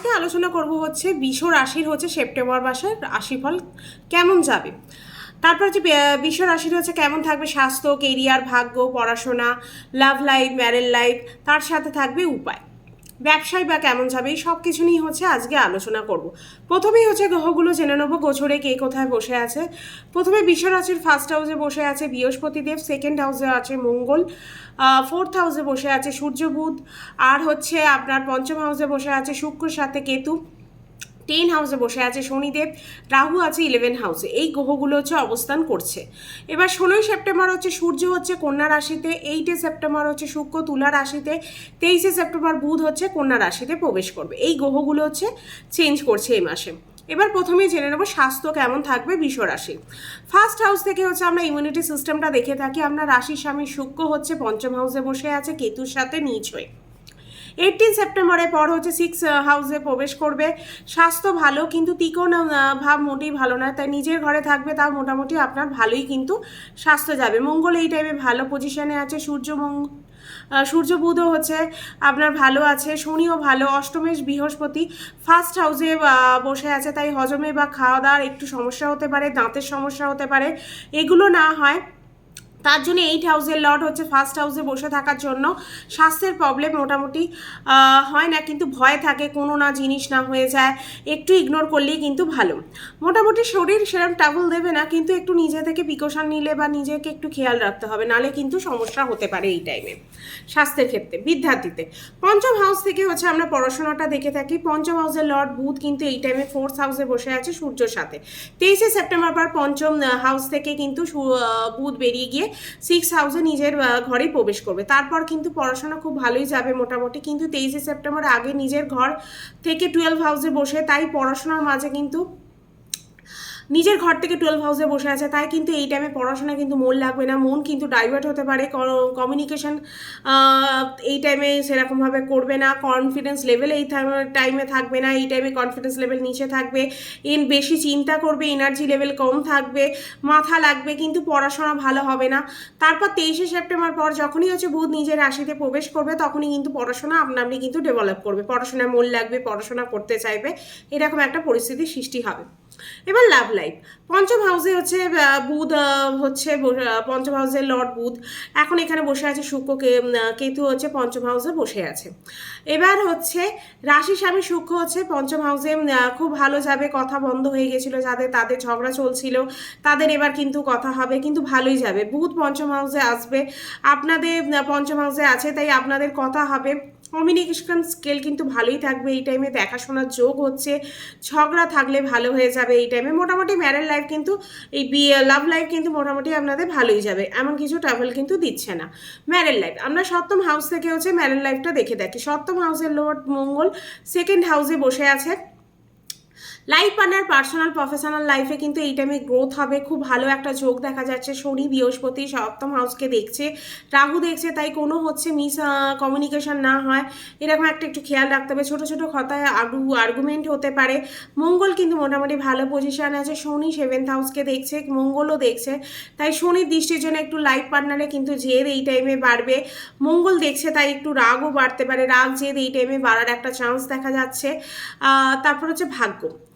আজকে আলোচনা করব হচ্ছে বিশ্ব রাশির হচ্ছে সেপ্টেম্বর মাসের রাশিফল কেমন যাবে? তারপর হচ্ছে বিশ্ব রাশির হচ্ছে কেমন থাকবে স্বাস্থ্য কেরিয়ার ভাগ্য, পড়াশোনা লাভ লাইফ ম্যারেল লাইফ তার সাথে থাকবে উপায়। ব্যবসায় বা কেমন যাবে, এই সব কিছু নিয়ে হচ্ছে আজকে আলোচনা করব। প্রথমেই হচ্ছে গ্রহগুলো জেনে নেব গোছরে কে কোথায় বসে আছে। প্রথমে বিশ্ব রাশির ফার্স্ট হাউসে বসে আছে বৃহস্পতিদেব সেকেন্ড হাউসে আছে মঙ্গল ফোর্থ হাউসে বসে আছে সূর্য বুধ, আর হচ্ছে আপনার পঞ্চম হাউসে বসে আছে শুক্র, সাথে কেতু। টেন হাউসে বসে আছে শনিদেব, রাহু আছে ইলেভেন হাউসে এই গ্রহগুলো হচ্ছে অবস্থান করছে। এবার ষোলোই সেপ্টেম্বর হচ্ছে সূর্য হচ্ছে কন্যা রাশিতে এইটে সেপ্টেম্বর হচ্ছে শুক্র, তুলা রাশিতে, তেইশে সেপ্টেম্বর বুধ হচ্ছে কন্যা রাশিতে প্রবেশ করবে। এই গ্রহগুলো হচ্ছে চেঞ্জ করছে এই মাসে। এবার প্রথমেই জেনে নেব স্বাস্থ্য কেমন থাকবে রাশি। ফার্স্ট হাউস থেকে হচ্ছে আমরা ইমিউনিটি সিস্টেমটা দেখে থাকি। আপনার রাশির স্বামী, শুক্র হচ্ছে পঞ্চম হাউসে বসে আছে, কেতুর সাথে নিচ হয়ে। এইটিন সেপ্টেম্বরের পর হচ্ছে সিক্স হাউসে প্রবেশ করবে। স্বাস্থ্য ভালো কিন্তু তিকোন আহ, ভাব মোটেই ভালো না। তাই নিজের ঘরে থাকবে তাও মোটামুটি আপনার ভালোই কিন্তু স্বাস্থ্য যাবে। মঙ্গল এই টাইমে ভালো পজিশনে আছে। সূর্য মঙ্গল সূর্য বুধও হচ্ছে আপনার ভালো আছে। শনিও ভালো। অষ্টমেশ বৃহস্পতি ফার্স্ট হাউসে বসে আছে। তাই হজমে বা খাওয়া দাওয়ার একটু সমস্যা হতে পারে দাঁতের সমস্যা হতে পারে। এগুলো না হয় তার জন্য এইট হাউসের লর্ড হচ্ছে ফার্স্ট হাউসে বসে থাকার জন্য স্বাস্থ্যের প্রবলেম মোটামুটি হয় না, কিন্তু ভয় থাকে, কোনো না জিনিস না হয়ে যায়, একটু ইগনোর করলেই কিন্তু ভালো। মোটামুটি শরীর সেরকম ট্রাভেল দেবে না, কিন্তু একটু নিজে থেকে প্রিকশন নিলে বা নিজেকে একটু খেয়াল রাখতে হবে, নালে কিন্তু সমস্যা হতে পারে এই টাইমে স্বাস্থ্যের ক্ষেত্রে, বিদ্যার্থীতে। পঞ্চম হাউস থেকে হচ্ছে আমরা পড়াশোনাটা দেখে থাকি, পঞ্চম হাউসের লর্ড বুধ কিন্তু এই টাইমে ফোর্থ হাউসে বসে আছে সূর্যর সাথে। তেইশে সেপ্টেম্বর পর পঞ্চম হাউস থেকে কিন্তু বুধ বেরিয়ে গিয়ে সিক্স হাউসে নিজের ঘরে প্রবেশ করবে। তারপর কিন্তু পড়াশোনা খুব ভালোই যাবে মোটামুটি। কিন্তু তেইশে সেপ্টেম্বর আগে নিজের ঘর থেকে টুয়েলভ হাউসে বসে তাই পড়াশোনার মাঝে কিন্তু নিজের ঘর থেকে টুয়েলভ হাউসে বসে আছে, তাই কিন্তু এই টাইমে পড়াশোনা কিন্তু মন লাগবে না, মন কিন্তু ডাইভার্ট হতে পারে কমিউনিকেশন এই টাইমে সেরকমভাবে করবে না কনফিডেন্স লেভেল এই টাইমে থাকবে না, এই টাইমে কনফিডেন্স লেভেল নিচে থাকবে এন বেশি চিন্তা করবে এনার্জি লেভেল কম থাকবে, মাথা লাগবে, কিন্তু পড়াশোনা ভালো হবে না। তারপর তেইশে সেপ্টেম্বর পর যখনই হচ্ছে বুধ নিজের রাশিতে প্রবেশ করবে, তখনই কিন্তু পড়াশোনা আপনা আপনি কিন্তু ডেভেলপ করবে। পড়াশোনায় মন লাগবে, পড়াশোনা করতে চাইবে, এরকম একটা পরিস্থিতির সৃষ্টি হবে। এবার লাভ লাইফ পঞ্চম হাউসে হচ্ছে বুধ হচ্ছে পঞ্চম হাউসের লর্ড বুধ। এখন এখানে বসে আছে শুক্র কেতু হচ্ছে পঞ্চম হাউসে বসে আছে। এবার হচ্ছে, রাশি, স্বামী, শুক্র হচ্ছে পঞ্চম হাউসে খুব ভালো যাবে, কথা বন্ধ হয়ে গেছিল যাদের, তাদের ঝগড়া চলছিল, তাদের এবার কিন্তু কথা হবে, কিন্তু ভালোই যাবে। বুধ পঞ্চম হাউসে আসবে। আপনাদের পঞ্চম হাউসে আছে, তাই আপনাদের কথা হবে। কমিউনিকেশন স্কেল কিন্তু ভালোই থাকবে। এই টাইমে দেখাশোনার যোগ হচ্ছে। ঝগড়া থাকলে ভালো হয়ে যাবে এই টাইমে মোটামুটি ম্যারেজ লাইফ কিন্তু এই বিয়ে লাভ লাইফ কিন্তু মোটামুটি আপনাদের ভালোই যাবে। এমন কিছু ট্রাভেল কিন্তু দিচ্ছে না। ম্যারেজ লাইফ আমরা সপ্তম হাউস থেকে হচ্ছে ম্যারেজ লাইফটা দেখে দেখি সপ্তম হাউসের লোড মঙ্গল সেকেন্ড হাউসে বসে আছে। লাইফ পার্টনার পার্সোনাল প্রফেশনাল লাইফে কিন্তু এই টাইমে গ্রোথ হবে। খুব ভালো একটা যোগ দেখা যাচ্ছে। শনি, বৃহস্পতি সপ্তম হাউসকে দেখছে। রাহু দেখছে, তাই কোনো হচ্ছে মিস কমিউনিকেশন না হয়। এরকম একটা একটু খেয়াল রাখতে হবে। ছোটো ছোটো কথায় আর্গু আর্গুমেন্ট হতে পারে। মঙ্গল কিন্তু মোটামুটি ভালো পজিশানে আছে। শনি সেভেন্থ হাউসকে দেখছে, মঙ্গলও দেখছে। তাই শনির দৃষ্টির জন্য একটু লাইফ পার্টনারে কিন্তু জেদ এই টাইমে বাড়বে। মঙ্গল দেখছে, তাই একটু রাগও বাড়তে পারে। রাগ, জেদ এই টাইমে বাড়ার একটা চান্স দেখা যাচ্ছে। তারপর হচ্ছে ভাগ্য।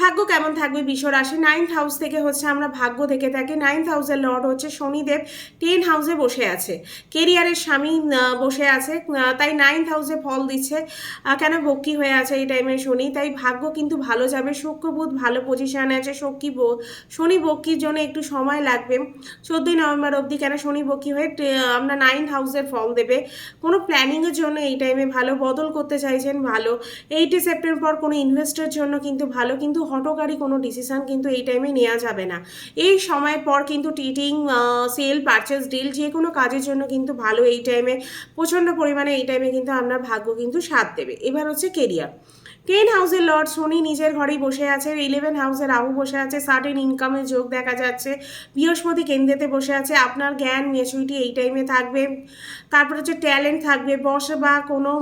ভাগ্য কেমন থাকবে বিশ্ব রাশি? নাইন্থ হাউস থেকে হচ্ছে আমরা ভাগ্য দেখে থাকি। নাইন্থ হাউসের লর্ড হচ্ছে শনিদেব। টেন হাউসে বসে আছে। কেরিয়ারের স্বামী বসে আছে। তাই নাইন্থ হাউসে ফল দিচ্ছে। কেন বক্কি হয়ে আছে এই টাইমে শনি? তাই ভাগ্য কিন্তু ভালো যাবে। শুক্র বুধ ভালো পজিশানে আছে। শক্তি ব- শনি বক্কির জন্য একটু সময় লাগবে। চোদ্দোই নভেম্বর অবধি কেন শনি বক্কি হয়ে আমরা নাইন্থ হাউসের ফল দেবে। কোনো প্ল্যানিংয়ের জন্য এই টাইমে ভালো, বদল করতে চাইছেন ভালো। এইটে সেপ্টেম্বর পর কোনো ইনভেস্টের জন্য কিন্তু ভালো। কিন্তু হটকারী কোনো ডিসিশন কিন্তু এই টাইমে নেওয়া যাবে না। এই সময়ের পর কিন্তু টিটিং সেল পারচেস ডিল যে কোনো কাজের জন্য কিন্তু ভালো এই টাইমে প্রচণ্ড পরিমাণে এই টাইমে কিন্তু আপনার ভাগ্য কিন্তু সাথ দেবে। এবার হচ্ছে কেরিয়ার টেন হাউসের লর্ড শনি নিজের ঘরেই বসে আছে ইলেভেন হাউসে রাহু বসে আছে সার্টেন ইনকামের যোগ দেখা যাচ্ছে, বৃহস্পতি কেন্দ্রেতে বসে আছে, আপনার জ্ঞান মেচুরিটি এই টাইমে থাকবে। তারপর হচ্ছে ট্যালেন্ট থাকবে, বস বা কোনো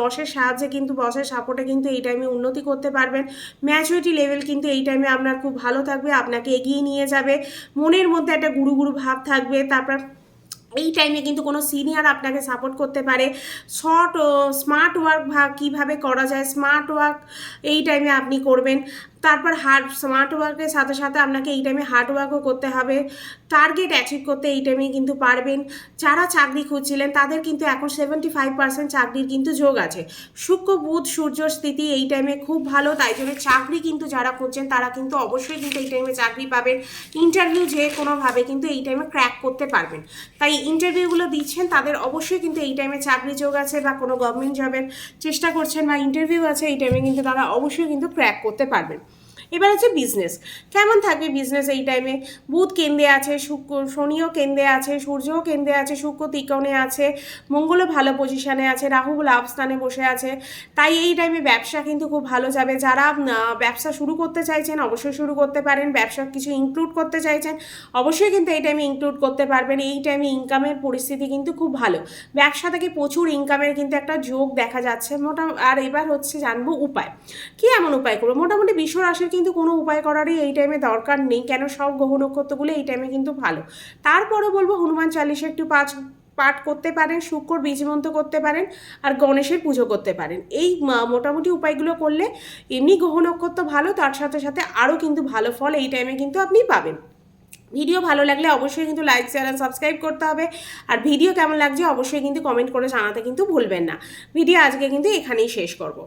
বসের সাহায্যে কিন্তু, বসের সাপোর্টে কিন্তু এই টাইমে উন্নতি করতে পারবেন। ম্যাচুরিটি লেভেল কিন্তু এই টাইমে আপনার খুব ভালো থাকবে, আপনাকে এগিয়ে নিয়ে যাবে। মনের মধ্যে একটা গুরু গুরু ভাব থাকবে, তারপর এই টাইমে কিন্তু কোনো সিনিয়র আপনাকে সাপোর্ট করতে পারে। শর্ট স্মার্ট ওয়ার্ক ভা, কীভাবে করা যায় স্মার্ট ওয়ার্ক এই টাইমে আপনি করবেন। তারপর হার্ড স্মার্ট ওয়ার্কের সাথে সাথে আপনাকে এই টাইমে হার্ড ওয়ার্কও করতে হবে। টার্গেট অ্যাচিভ করতে এই টাইমে কিন্তু পারবেন। যারা চাকরি খুঁজছিলেন, তাদের কিন্তু এখন সেভেন্টি ফাইভ পার্সেন্ট চাকরির কিন্তু যোগ আছে। শুক্র, বুধ, সূর্য স্থিতি এই টাইমে খুব ভালো। তাই জন্য চাকরি কিন্তু যারা খুঁজছেন, তারা কিন্তু অবশ্যই কিন্তু এই টাইমে চাকরি পাবেন। ইন্টারভিউ যে কোনোভাবে কিন্তু এই টাইমে ক্র্যাক করতে পারবেন। তাই ইন্টারভিউগুলো দিচ্ছেন, তাদের অবশ্যই কিন্তু এই টাইমে চাকরি যোগ আছে বা কোনো গভর্নমেন্ট জবের চেষ্টা করছেন বা ইন্টারভিউ আছে, এই টাইমে কিন্তু তারা অবশ্যই কিন্তু ক্র্যাক করতে পারবেন। এবার হচ্ছে বিজনেস কেমন থাকবে বিজনেস এই টাইমে বুধ কেন্দ্রে আছে, শুক্র, শনিও কেন্দ্রে আছে, সূর্যও কেন্দ্রে আছে, শুক্র ত্রিকোণে আছে, মঙ্গলও ভালো পজিশনে আছে, রাহু লাভ স্থানে বসে আছে। তাই এই টাইমে ব্যবসা কিন্তু খুব ভালো যাবে। যারা ব্যবসা শুরু করতে চাইছেন, অবশ্যই শুরু করতে পারেন। ব্যবসা কিছু ইনক্লুড করতে চাইছেন, অবশ্যই কিন্তু এই টাইমে ইনক্লুড করতে পারবেন। এই টাইমে ইনকামের পরিস্থিতি কিন্তু খুব ভালো। ব্যবসা থেকে প্রচুর ইনকামের কিন্তু একটা যোগ দেখা যাচ্ছে। মোটা, আর এবার হচ্ছে জানব উপায়। কি এমন উপায় করব? মোটামুটি বিশ্ব রাশির কিন্তু কোনো উপায় করারই এই টাইমে দরকার নেই। কেন সব গ্রহ নক্ষত্রগুলো এই টাইমে কিন্তু ভালো। তারপরও বলব হনুমান চালিশা একটু পাঁচ পাঠ করতে পারেন, শুক্র বীজমন্ত্র করতে পারেন, আর গণেশের পুজো করতে পারেন। এই মোটামুটি উপায়গুলো করলে এমনি গ্রহ নক্ষত্র ভালো, তার সাথে সাথে আরও কিন্তু ভালো ফল এই টাইমে কিন্তু আপনি পাবেন। ভিডিও ভালো লাগলে অবশ্যই কিন্তু লাইক শেয়ার আর সাবস্ক্রাইব করতে হবে। আর ভিডিও কেমন লাগছে অবশ্যই কিন্তু কমেন্ট করে জানাতে কিন্তু ভুলবেন না। ভিডিও আজকে কিন্তু এখানেই শেষ করব।